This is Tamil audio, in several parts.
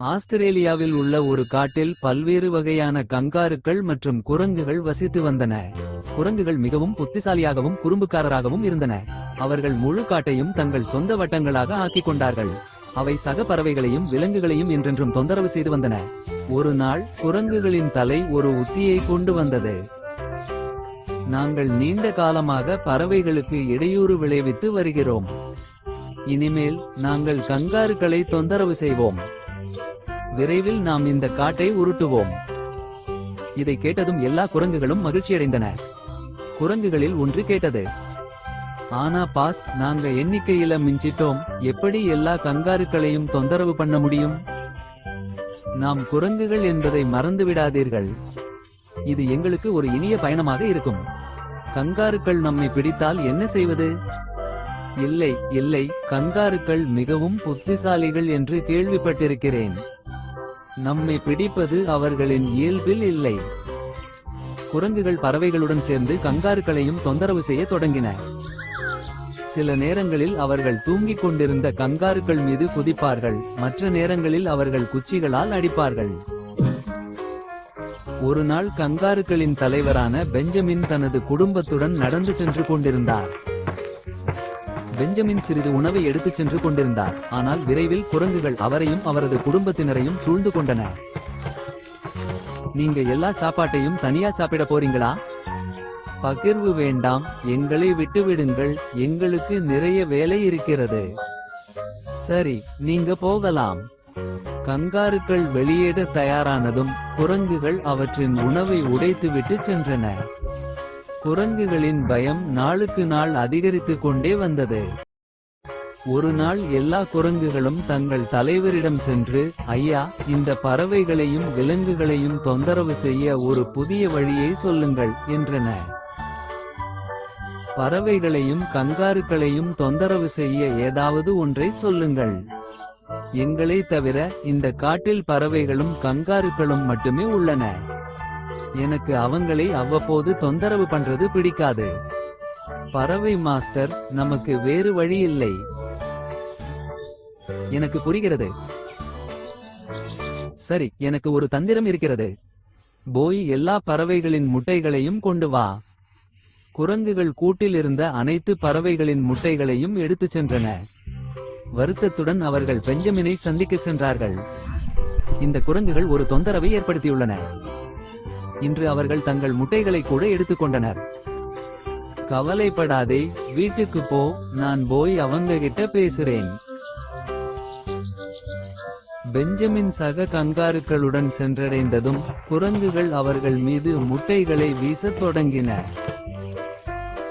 ஆஸ்திரேலியாவில் உள்ள ஒரு காட்டில் பல்வேறு வகையான கங்காருக்கள் மற்றும் குரங்குகள் வசித்து வந்தன. குரங்குகள் மிகவும் புத்திசாலியாகவும் குறும்புக்காரராகவும் இருந்தன. அவர்கள் முழு காட்டையும் தங்கள் சொந்த வட்டங்களாக ஆக்கிக் கொண்டார்கள். அவை சக பறவைகளையும் விலங்குகளையும் என்றென்றும் தொந்தரவு செய்து வந்தன. ஒரு நாள் குரங்குகளின் தலை ஒரு உத்தியை கொண்டு வந்தது. நாங்கள் நீண்ட காலமாக பறவைகளுக்கு இடையூறு விளைவித்து வருகிறோம். இனிமேல் நாங்கள் கங்காருக்களை தொந்தரவு செய்வோம். விரைவில் நாம் இந்த காட்டை உருட்டுவோம். இதை கேட்டதும் எல்லா குரங்குகளும் மகிழ்ச்சியடைந்தன. குரங்குகளில் ஒன்று கேட்டது ஆனா பாஸ் நாங்க எண்ணிக்கையில மிஞ்சிட்டோம். எப்படி எல்லா கங்காருக்களையும் தொந்தரவு பண்ண முடியும்? நாம் குரங்குகள் என்பதை மறந்து விடாதீர்கள். இது எங்களுக்கு ஒரு இனிய பயணமாக இருக்கும். கங்காருக்கள் நம்மை பிடித்தால் என்ன செய்வது? இல்லை இல்லை கங்காருக்கள் மிகவும் புத்திசாலிகள் என்று கேள்விப்பட்டிருக்கிறேன். நம்மை பிடிப்பது அவர்களின் இயல்பில் இல்லை. குரங்குகள் பறவைகளுடன் சேர்ந்து கங்காருக்களையும் தொந்தரவு செய்ய தொடங்கின. சில நேரங்களில் அவர்கள் தூங்கிக் கொண்டிருந்த கங்காருக்கள் மீது குதிப்பார்கள் மற்ற நேரங்களில் அவர்கள் குச்சிகளால் அடிப்பார்கள். ஒரு நாள் கங்காருக்களின் தலைவரான பெஞ்சமின் தனது குடும்பத்துடன் நடந்து சென்று கொண்டிருந்தார். பெஞ்சமின் சிறிது உணவை எடுத்துச் சென்று கொண்டிருந்தார். ஆனால் விரைவில் குரங்குகள் அவரையும் அவரது குடும்பத்தினரையும் சூழ்ந்து கொண்டன. நீங்க எல்லா சாப்பாட்டையும் தனியா சாப்பிட போறீங்களா? பகிர்வு வேண்டாம். எங்களை விட்டுவிடுங்கள் எங்களுக்கு நிறைய வேலை இருக்கிறது. சரி நீங்க போகலாம். கங்காருக்கள் வெளியேற தயாரானதும் குரங்குகள் அவற்றின் உணவை உடைத்துவிட்டு சென்றன. குரங்குகளின் பயம் நாளுக்கு நாள் அதிகரித்து கொண்டே வந்தது. ஒரு நாள் எல்லா குரங்குகளும் தங்கள் தலைவரிடம் சென்று ஐயா இந்த பறவைகளையும் விலங்குகளையும் தொந்தரவு செய்ய ஒரு புதிய வழியை சொல்லுங்கள் என்றன. பறவைகளையும் கங்காருக்களையும் தொந்தரவு செய்ய ஏதாவது ஒன்றை சொல்லுங்கள். எங்களை தவிர இந்த காட்டில் பறவைகளும் கங்காருக்களும் மட்டுமே உள்ளன. எனக்கு அவங்களை அவ்வப்போது தொந்தரவு பண்றது பிடிக்காது. பறவை மாஸ்டர் நமக்கு வேறு வழி இல்லை. எனக்கு புரிகிறது. சரி எனக்கு ஒரு தந்திரம் இருக்கிறது. போய் எல்லா பறவைகளின் முட்டைகளையும் கொண்டு வா. குரங்குகள் கூட்டில் இருந்த அனைத்து பறவைகளின் முட்டைகளையும் எடுத்துச் சென்றன. வருத்தத்துடன் அவர்கள் பெஞ்சமினை சந்திக்க சென்றார்கள். இந்த குரங்குகள் ஒரு தொந்தரவை ஏற்படுத்தியுள்ளன. இன்று அவர்கள் தங்கள் முட்டைகளை கூட எடுத்துக்கொண்டனர். கவலைப்படாதே வீட்டுக்கு போ நான் போய் அவங்க கிட்ட பேசுறேன். பெஞ்சமின் சக கங்காருக்களுடன் சென்றடைந்ததும் குரங்குகள் அவர்கள் மீது முட்டைகளை வீசத் தொடங்கின.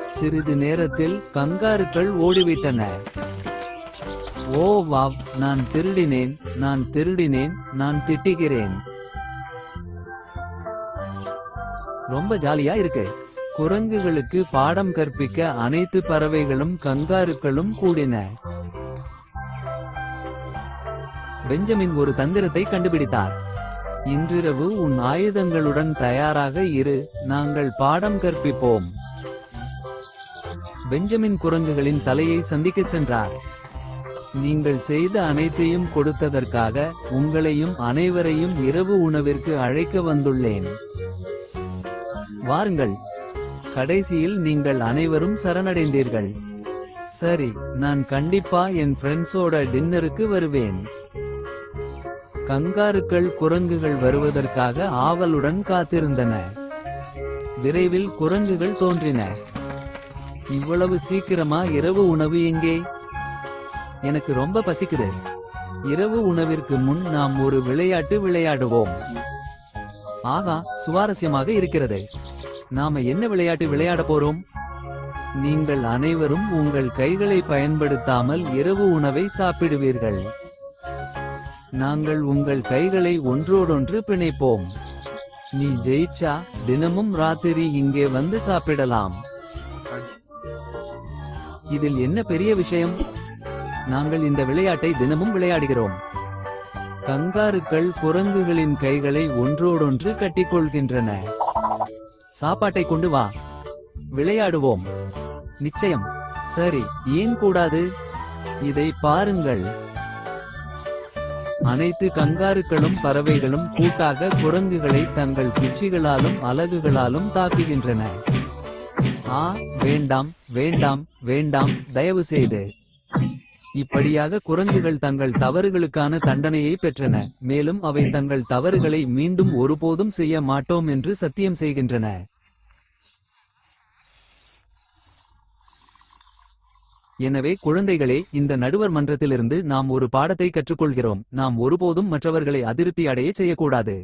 சிறிது நேரத்தில் கங்காருக்கள் ஓடிவிட்டன. ஓ வாவ் நான் திருடினேன் நான் திருடினேன் நான் திட்டுகிறேன். ரொம்ப ஜாலியா இருக்கு. குரங்குகளுக்கு பாடம் கற்பிக்க அனைத்து பறவைகளும் கங்காருக்களும் கூடின. பெஞ்சமின் ஒரு தந்திரத்தை கண்டுபிடித்தார். இன்றிரவு உன் ஆயுதங்களுடன் தயாராக இரு நாங்கள் பாடம் கற்பிப்போம். பெஞ்சமின் குரங்குகளின் தலையை சந்திக்கச் சென்றார். நீங்கள் செய்த அனைத்தையும் கொடுத்ததற்காக உங்களையும் அனைவரையும் இரவு உணவிற்கு அழைக்க வந்துள்ளேன். வாருங்கள். கடைசியில் நீங்கள் அனைவரும் சரணடைந்தீர்கள். சரி நான் கண்டிப்பா என் ஃப்ரெண்ட்ஸோட டின்னருக்கு வருவேன். கங்காருக்கள் குரங்குகள் வருவதற்காக ஆவலுடன் காத்திருந்தன. விரைவில் குரங்குகள் தோன்றின. இவ்வளவு சீக்கிரமா இரவு உணவு எங்கே? எனக்கு ரொம்ப பசிக்குது. இரவு உணவிற்கு முன் நாம் ஒரு விளையாட்டு விளையாடுவோம். ஆகா சுவாரஸ்யமாக இருக்கிறது. நாம என்ன விளையாட்டு விளையாட போறோம்? நீங்கள் அனைவரும் உங்கள் கைகளை பயன்படுத்தாமல் இரவு உணவை சாப்பிடுவீர்கள். நாங்கள் உங்கள் கைகளை ஒன்றோடொன்று பிணைப்போம். நீ ஜெயிச்சா தினமும் ராத்திரி இங்கே வந்து சாப்பிடலாம். இதில் என்ன பெரிய விஷயம்? நாங்கள் இந்த விளையாட்டை தினமும் விளையாடுகிறோம். கங்காருக்கள் குரங்குகளின் கைகளை ஒன்றோடொன்று கட்டிக்கொள்கின்றன. சாப்பாட்டை கொண்டு வா. விளையாடுவோம். நிச்சயம். சரி ஏன் கூடாது? இதை பாருங்கள். அனைத்து கங்காருக்களும் பறவைகளும் கூட்டாக குரங்குகளை தங்கள் குச்சிகளாலும் அலகுகளாலும் தாக்குகின்றன. ஆ வேண்டாம் வேண்டாம் வேண்டாம் தயவு செய்து இப்படியாக குரங்குகள் தங்கள் தவறுகளுக்கான தண்டனையை பெற்றன மேலும் அவை தங்கள் தவறுகளை மீண்டும் ஒருபோதும் செய்ய மாட்டோம் என்று சத்தியம் செய்கின்றன. எனவே குழந்தைகளே இந்த நடுவர் மன்றத்திலிருந்து நாம் ஒரு பாடத்தை கற்றுக்கொள்கிறோம். நாம் ஒருபோதும் மற்றவர்களை அதிருப்தி அடைய செய்யக்கூடாது.